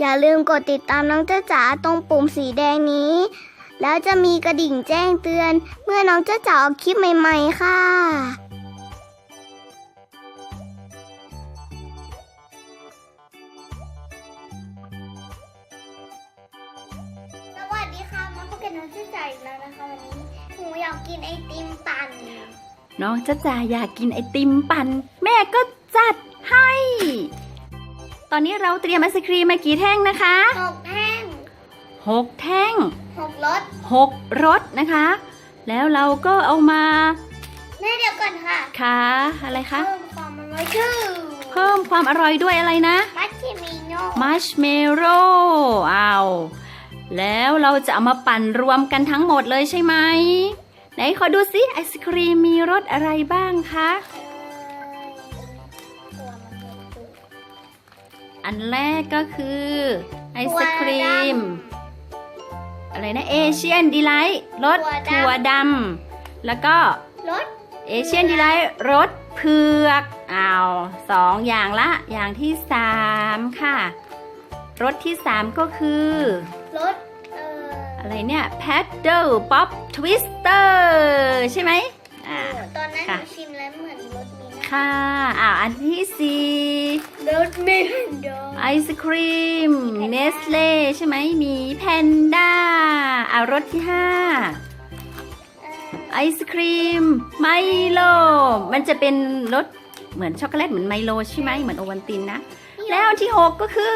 อย่าลืมกดติดตามน้องจ้าจ๋าตรงปุ่มสีแดงนี้ แล้วจะมีกระดิ่งแจ้งเตือน เมื่อน้องจ้าจ๋าออกคลิปใหม่ๆ ค่ะสวัสดีค่ะมาพบกับน้องจ้าจ๋าอีกแล้วนะคะวันนี้หนูอยากกินไอติมปั่น น้องจ้าจ๋าอยากกินไอติมปั่น แม่ก็จัดให้ ตอนนี้เราเตรียมไอศครีมมากี่แท่งนะคะหกแท่งหกแท่งหกรสหกรสนะคะ แล้วเราก็เอามาแม่เดี๋ยวก่อนค่ะค่ะอะไรคะเพิ่มความอร่อยชื่อเพิ่มความอร่อยด้วยอะไรนะมัชชิมิโน่มัชเมโร่เอาแล้วเราจะเอามาปั่นรวมกันทั้งหมดเลยใช่ไหมไหนขอดูซิไอศครีมมีรสอะไรบ้างคะ อันแรกก็คือไอศครีม อะไรนะเอเชียนดีไลท์รสถั่วดำแล้วก็รสเอเชียนดีไลท์รสเผือกอ้าวสองอย่างละ อย่างที่สามค่ะรสที่สามก็คือรสเอ่ออะไรเนี่ย paddle pop twister ใช่ไหมอ่าตอนนั้นหค่ะนูชิม ค่ะอ้าวอันที่สี่รสมีแพนโดไอศครีมเนสเล่ใช่ไหมหมีแพนด้าอ่ารสที่ห้าไอศครีมไมโล มันจะเป็นรสเหมือนช็อกโกแลตเหมือนไมโลใช่ไหมเหมือนโอวัลตินนะ แล้วอันที่6ก็คือ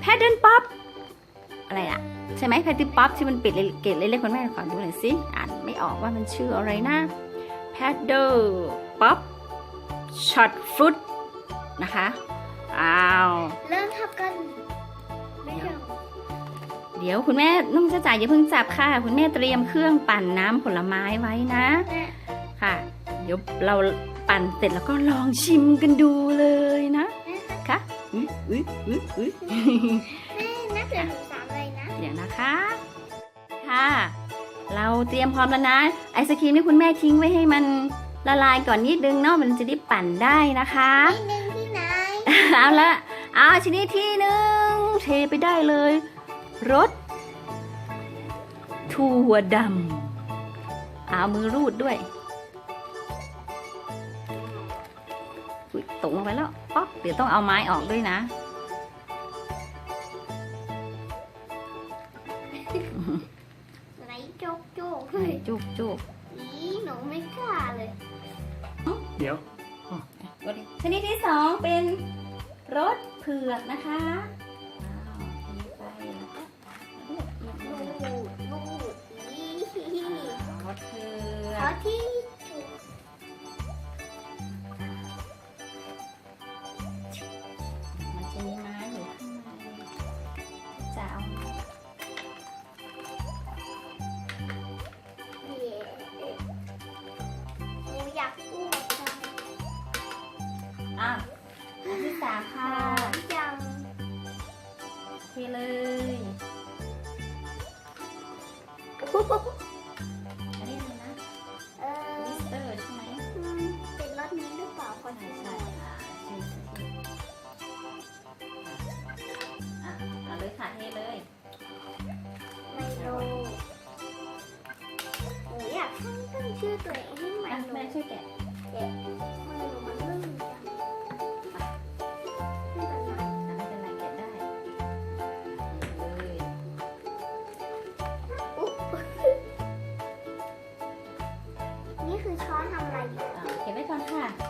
แพดเดิลป๊อปอะไรอะใช่ไหมแพดเดิลป๊อปที่มันปิดเกตเล็กๆคนแม่ขอดูหน่อยสิอ่านไม่ออกว่ามันชื่ออะไรนะแพดเดิลป๊อป ช็อตฟรุตนะคะอ้าวเริ่มทับกันไม่เดี๋ยวเดี๋ยวคุณแม่น้องจะจ่ายอย่าเพิ่งจับค่ะ คุณแม่เตรียมเครื่องปั่นน้ำผลไม้ไว้นะแม่ค่ะ เดี๋ยวเราปั่นเสร็จแล้วก็ลองชิมกันดูเลยนะค่ะอุ๊ยอุ๊ยอุ๊ยอุ๊ยแม่นับเดี๋ยวหนูสามเลยนะเดี๋ยวนะคะ ค่ะ เราเตรียมพร้อมแล้วนะ ไอศครีมที่คุณแม่ทิ้งไว้ให้มัน ละลายก่อนนิดนึงเนาะมันจะได้ปั่นได้นะคะนี่หนึ่งที่ไหน เอาละเอาชนิดที่หนึ่งเทไปได้เลยรสถั่วดำเอามือรูดด้วยอุ๊ยตกลงไปแล้วป๊อกเดี๋ยวต้องเอาไม้ออกด้วยนะ ชนิดที่สองเป็นรสเผือกนะคะอ้าวทีไปแล้วก็ลูกเอียงลูเลยดลูดอีรสเผือขอกามค่ะ จังเทเลยอันนี้เลยนะเออมิสเตอร์ใช่ไหมอืมเป็นรถนี้หรือเปล่าคนใช่ที่ใช่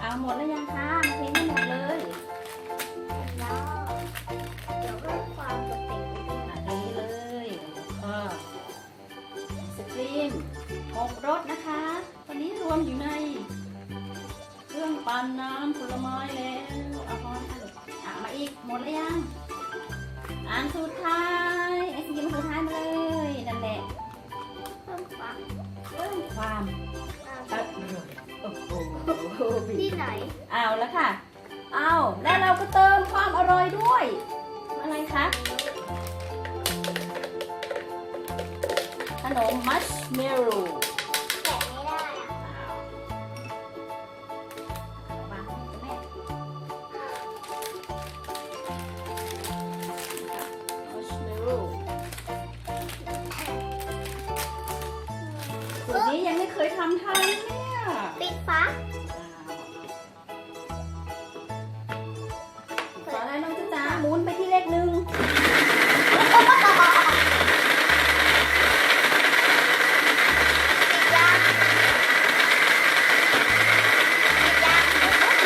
เอาหมดแล้วยังคะมาเทให้หมดเลยแล้วเดี๋ยวเพิ่มความโดดเด่นไปด้วยอะเทเลยก็สครีมหกรสนะคะวันนี้รวมอยู่ใน เครื่องปั่นน้ำผลไม้แล้วเอาพอค่ะลูกอะมาอีกหมดแล้วยังอันสุดท้ายไอศกรีมอันสุดท้ายมาเลยนั่นแหละเพิ่มความเพิ่มความอ่าอร่อย ที่ไหน เอาแล้วค่ะ เอาแล้วเราก็เติมความอร่อยด้วย อะไรคะขนมมัชเมลโล่แกะไม่ได้อะสูตรนี้ยังไม่เคยทำท่า หมุนไปที่เลขหนึ่งปิดยังปิดยัง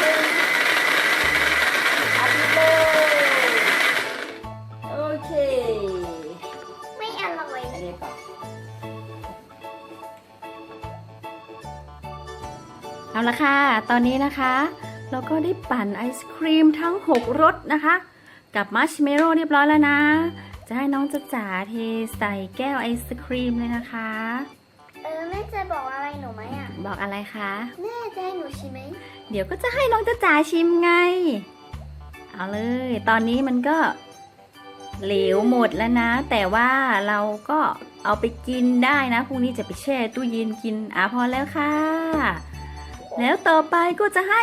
หนึ่งไปเลยโอเคไม่อร่อยอันนี้ก่อนเอาละค่ะ ตอนนี้นะคะ เราก็ได้ปั่นไอศครีมทั้ง 6รสนะคะ กับมัชเมลโล่เรียบร้อยแล้วนะ จะให้น้องจ๊ะจ๋าเทใส่แก้วไอศครีมเลยนะคะ เออแม่จะบอกอะไรหนูไหมอะ บอกอะไรคะแม่จะให้หนูชิมไหมเดี๋ยวก็จะให้น้องจ๊ะจ๋าชิมไง เอาเลย ตอนนี้มันก็เหลวหมดแล้วนะ แต่ว่าเราก็เอาไปกินได้นะพรุ่งนี้จะไปแช่ตู้เย็นกินอะพอแล้วค่ะ แล้วต่อไปก็จะให้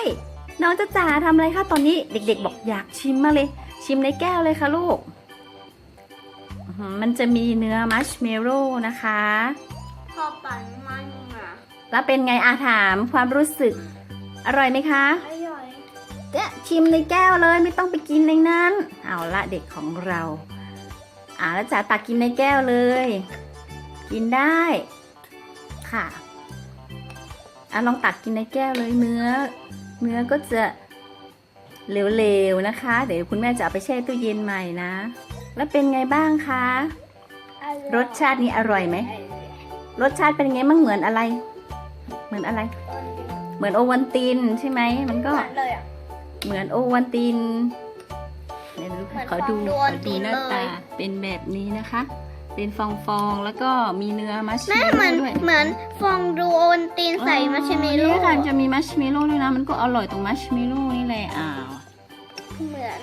น้องจ๊ะจ๋าทำอะไรคะตอนนี้เด็ก ๆ บอกอยากชิมมากเลย ชิมในแก้วเลยค่ะลูกอื้อหือมันจะมีเนื้อมัชเมลโล่นะคะ พอปั่นมันอะแล้วเป็นไงอาถามความรู้สึก อร่อยไหมคะอร่อยเนี่ยชิมในแก้วเลยไม่ต้องไปกินในนั้น เอาละเด็กของเราอ่าแล้วจ๋าตักกินในแก้วเลย กินได้ค่ะอะลองตักกินในแก้วเลยเนื้อ เนื้อก็จะ เหลวๆนะคะ เดี๋ยวคุณแม่จะเอาไปแช่ตู้เย็นใหม่นะ แล้วเป็นไงบ้างคะออยรสชาตินี้อร่อยไหม รสชาติเป็นไงมั่งเหมือนอะไร เหมือนอะไร เหมือนโอวันตินใช่ไหม มันก็ เหมือนเลยอะเหมือนโอวันตินเดี๋ยวดูเหมือนขอดูฟองดูขโออวัลติดูนหน้าตาเลยเป็นแบบนี้นะคะ เป็นฟองฟองๆ แล้วก็มีเนื้อมัชเมแม่ลเหมืโล่อนด้วยเหมือนฟองดูโอนตีนใส่มัชเมลโล่นี่ค่ะจะมีมัชเมลโล่ด้วยนะ มันก็อร่อยตรงมัชเมลโล่นี่แหละอ้าว เหมือน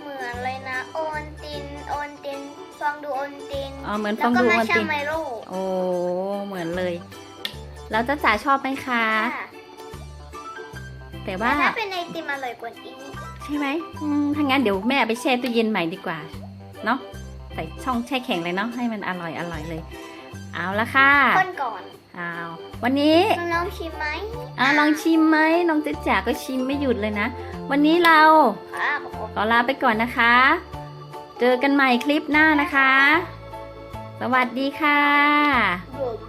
เหมือนเลยนะ โอนตินโอนตินฟองดูโอนตินอ๋อเหมือนฟแล้อวงก็ดูมัวันชตินเมลโล่โอ้เหมือนเลย แล้วจ้าจ๋าชอบไหมคะ ค่ะแต่แต่ว่าถ้าเป็นไอติมอร่อยกว่านี้ ใช่ไหมอืมถ้างั้นเดี๋ยวแม่เอาไปแช่ตู้เย็นใหม่ดีกว่า เนาะ ใส่ช่องแช่แข็งเลยเนาะให้มันอร่อยอร่อยเลย เอาละค่ะคนก่อนอ้าววันนี้ลองชิมไหมอะลองชิมไหมน้องเจ๊จ๋าก็ชิมไม่หยุดเลยนะ วันนี้เราค่ะบอกว่าขอลาไปก่อนนะคะ เจอกันใหม่คลิปหน้านะคะ สวัสดีค่ะเบิก